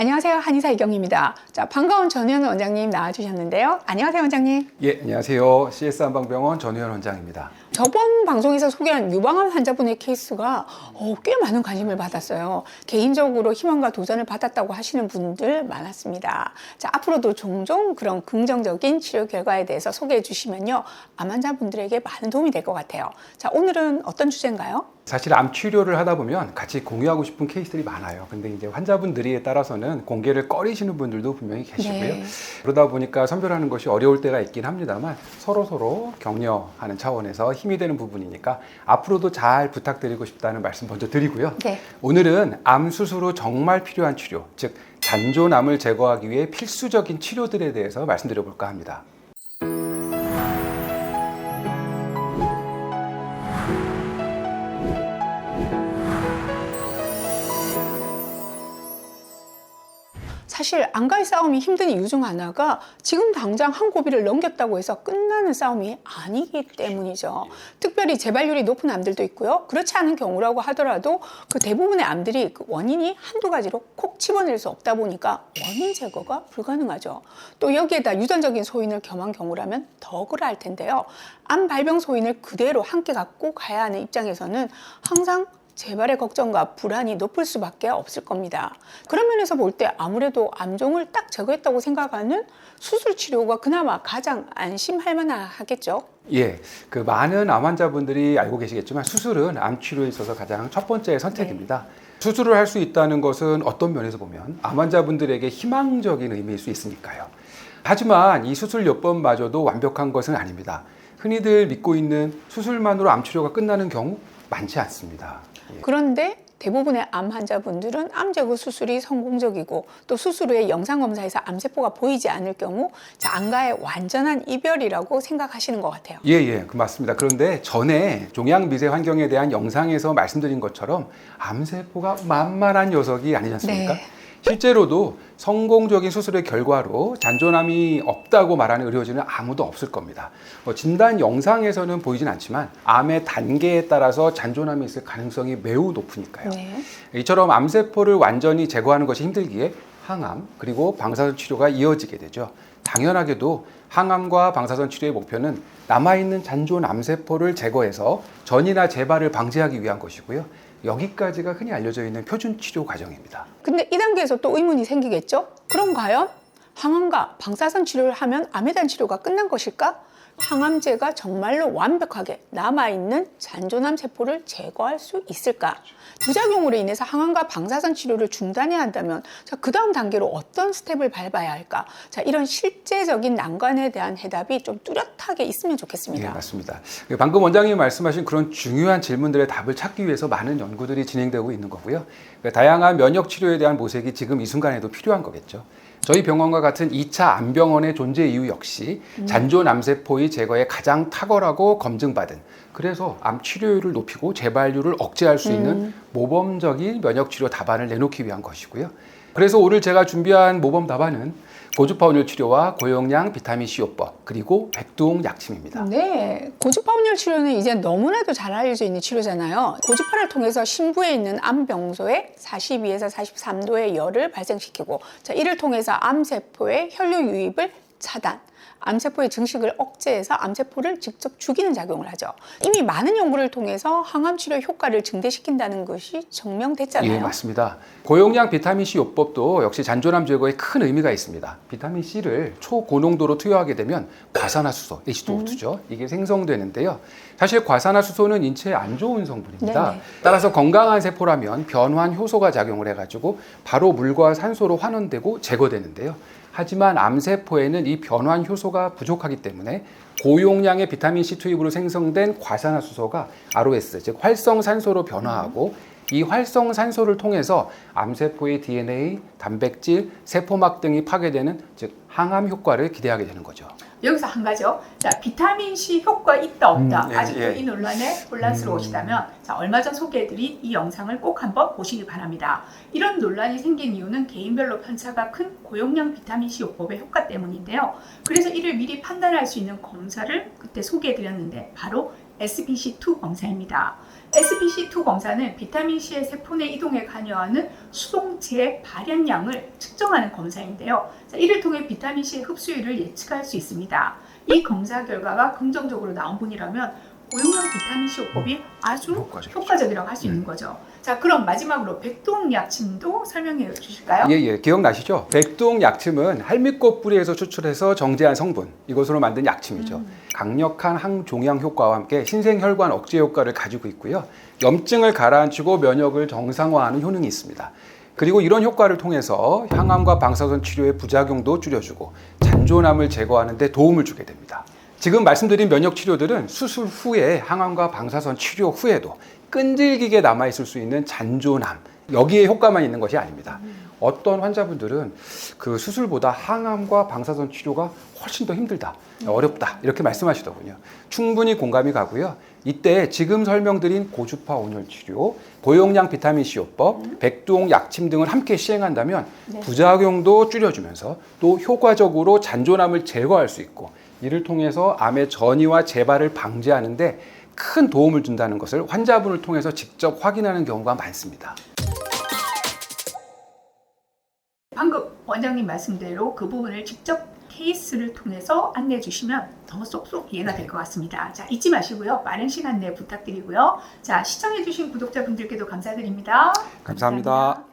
안녕하세요. 한의사 이경입니다. 자, 반가운 전현 원장님 나와주셨는데요. 안녕하세요, 원장님. 예, 안녕하세요. CS 한방병원 전우현 원장입니다. 저번 방송에서 소개한 유방암 환자분의 케이스가 어, 꽤 많은 관심을 받았어요. 개인적으로 희망과 도전을 받았다고 하시는 분들 많았습니다. 자, 앞으로도 종종 그런 긍정적인 치료 결과에 대해서 소개해 주시면요. 암 환자분들에게 많은 도움이 될 것 같아요. 자, 오늘은 어떤 주제인가요? 사실 암 치료를 하다 보면 같이 공유하고 싶은 케이스들이 많아요. 근데 이제 환자분들에 따라서는 공개를 꺼리시는 분들도 분명히 계시고요. 네. 그러다 보니까 선별하는 것이 어려울 때가 있긴 합니다만 서로 서로 격려하는 차원에서 힘이 되는 부분이니까 앞으로도 잘 부탁드리고 싶다는 말씀 먼저 드리고요. 네. 오늘은 암 수술 후 정말 필요한 치료, 즉 잔존암을 제거하기 위해 필수적인 치료들에 대해서 말씀드려 볼까 합니다. 사실 암과의 싸움이 힘든 이유 중 하나가 지금 당장 한 고비를 넘겼다고 해서 끝나는 싸움이 아니기 때문이죠. 특별히 재발률이 높은 암들도 있고요. 그렇지 않은 경우라고 하더라도 그 대부분의 암들이 그 원인이 한두 가지로 콕 집어낼 수 없다 보니까 원인 제거가 불가능하죠. 또 여기에다 유전적인 소인을 겸한 경우라면 더 그럴 텐데요. 암 발병 소인을 그대로 함께 갖고 가야 하는 입장에서는 항상 재발의 걱정과 불안이 높을 수밖에 없을 겁니다. 그런 면에서 볼 때 아무래도 암종을 딱 제거했다고 생각하는 수술 치료가 그나마 가장 안심할 만하겠죠. 예, 그 많은 암 환자분들이 알고 계시겠지만 수술은 암 치료에 있어서 가장 첫 번째 선택입니다. 수술을 할 수 있다는 것은 어떤 면에서 보면 암 환자분들에게 희망적인 의미일 수 있으니까요. 하지만 이 수술 요법마저도 완벽한 것은 아닙니다. 흔히들 믿고 있는 수술만으로 암 치료가 끝나는 경우 많지 않습니다. 예. 그런데 대부분의 암 환자분들은 암 제거 수술이 성공적이고 또 수술 후에 영상 검사에서 암세포가 보이지 않을 경우 자, 암과의 완전한 이별이라고 생각하시는 것 같아요. 예, 예, 그 맞습니다. 그런데 전에 종양 미세 환경에 대한 영상에서 말씀드린 것처럼 암세포가 만만한 녀석이 아니지 않습니까? 네. 실제로도 성공적인 수술의 결과로 잔존암이 없다고 말하는 의료진은 아무도 없을 겁니다. 뭐 진단 영상에서는 보이진 않지만 암의 단계에 따라서 잔존암이 있을 가능성이 매우 높으니까요. 네. 이처럼 암세포를 완전히 제거하는 것이 힘들기에 항암 그리고 방사선 치료가 이어지게 되죠. 당연하게도 항암과 방사선 치료의 목표는 남아있는 잔존 암세포를 제거해서 전이나 재발을 방지하기 위한 것이고요. 여기까지가 흔히 알려져 있는 표준 치료 과정입니다. 근데 이 단계에서 또 의문이 생기겠죠? 그럼 과연 항암과 방사선 치료를 하면 암에 대한 치료가 끝난 것일까? 항암제가 정말로 완벽하게 남아있는 잔존암 세포를 제거할 수 있을까? 부작용으로 인해서 항암과 방사선 치료를 중단해야 한다면 자, 그 다음 단계로 어떤 스텝을 밟아야 할까? 자, 이런 실제적인 난관에 대한 해답이 좀 뚜렷하게 있으면 예, 좋겠습니다. 맞습니다. 방금 원장님이 말씀하신 그런 중요한 질문들의 답을 찾기 위해서 많은 연구들이 진행되고 있는 거고요. 다양한 면역 치료에 대한 모색이 지금 이 순간에도 필요한 거겠죠. 저희 병원과 같은 2차 암병원의 존재 이유 역시 잔존 암세포의 제거에 가장 탁월하고 검증받은 그래서 암 치료율을 높이고 재발률을 억제할 수 있는 모범적인 면역 치료 답안을 내놓기 위한 것이고요. 그래서 오늘 제가 준비한 모범 답안은 고주파온열 치료와 고용량 비타민 C 요법 그리고 백두홍 약침입니다. 네, 고주파온열 치료는 이제 너무나도 잘 알려져 있는 치료잖아요. 고주파를 통해서 심부에 있는 암병소에 42에서 43도의 열을 발생시키고, 자, 이를 통해서 암세포의 혈류 유입을 차단. 암세포의 증식을 억제해서 암세포를 직접 죽이는 작용을 하죠. 이미 많은 연구를 통해서 항암 치료 효과를 증대시킨다는 것이 증명됐잖아요. 예, 맞습니다. 고용량 비타민 C 요법도 역시 잔존암 제거에 큰 의미가 있습니다. 비타민 C를 초고농도로 투여하게 되면 과산화수소, H2O2죠. 이게 생성되는데요. 사실 과산화수소는 인체에 안 좋은 성분입니다. 네네. 따라서 건강한 세포라면 변환 효소가 작용을 해가지고 바로 물과 산소로 환원되고 제거되는데요. 하지만 암세포에는 이 변환 효소가 부족하기 때문에 고용량의 비타민 C 투입으로 생성된 과산화수소가 ROS, 즉 활성산소로 변화하고 이 활성산소를 통해서 암세포의 DNA, 단백질, 세포막 등이 파괴되는 즉 항암 효과를 기대하게 되는 거죠. 여기서 한 가지요. 자, 비타민 C 효과 있다 없다. 음, 예, 아직도 예. 이 논란에 혼란스러우시다면 자, 얼마 전 소개해드린 이 영상을 꼭 한번 보시기 바랍니다. 이런 논란이 생긴 이유는 개인별로 편차가 큰 고용량 비타민 C 요법의 효과 때문인데요. 그래서 이를 미리 판단할 수 있는 검사를 그때 소개해드렸는데 바로 SPC2 검사입니다. SPC2 검사는 비타민 C의 세포 내 이동에 관여하는 수동체 발현량을 측정하는 검사인데요. 자, 이를 통해 비타민 C의 흡수율을 예측할 수 있습니다. 이 검사 결과가 긍정적으로 나온 분이라면 고용량 비타민 C 요법이 아주 효과적이죠. 효과적이라고 할 수 있는 거죠. 자, 그럼 마지막으로 백동 약침도 설명해 주실까요? 예, 예. 기억나시죠? 백동 약침은 할미꽃 뿌리에서 추출해서 정제한 성분, 이것으로 만든 약침이죠. 음. 강력한 항종양 효과와 함께 신생혈관 억제 효과를 가지고 있고요. 염증을 가라앉히고 면역을 정상화하는 효능이 있습니다. 그리고 이런 효과를 통해서 항암과 방사선 치료의 부작용도 줄여주고 잔존함을 제거하는 데 도움을 주게 됩니다. 지금 말씀드린 면역 치료들은 수술 후에 항암과 방사선 치료 후에도 끈질기게 남아 있을 수 있는 잔존함, 여기에 효과만 있는 것이 아닙니다. 어떤 환자분들은 그 수술보다 항암과 방사선 치료가 훨씬 더 힘들다, 어렵다, 이렇게 말씀하시더군요. 충분히 공감이 가고요. 이때 지금 설명드린 고주파 온열 치료, 고용량 비타민 C 요법, 백동 약침 등을 함께 시행한다면 네. 부작용도 줄여주면서 또 효과적으로 잔존함을 제거할 수 있고 이를 통해서 암의 전이와 재발을 방지하는데 큰 도움을 준다는 것을 환자분을 통해서 직접 확인하는 경우가 많습니다. 방금 원장님 말씀대로 그 부분을 직접 케이스를 통해서 안내해 주시면 더 쏙쏙 이해가 될 것 같습니다. 자, 잊지 마시고요. 빠른 시간 내에 부탁드리고요. 자, 시청해 주신 구독자분들께도 감사드립니다 감사합니다.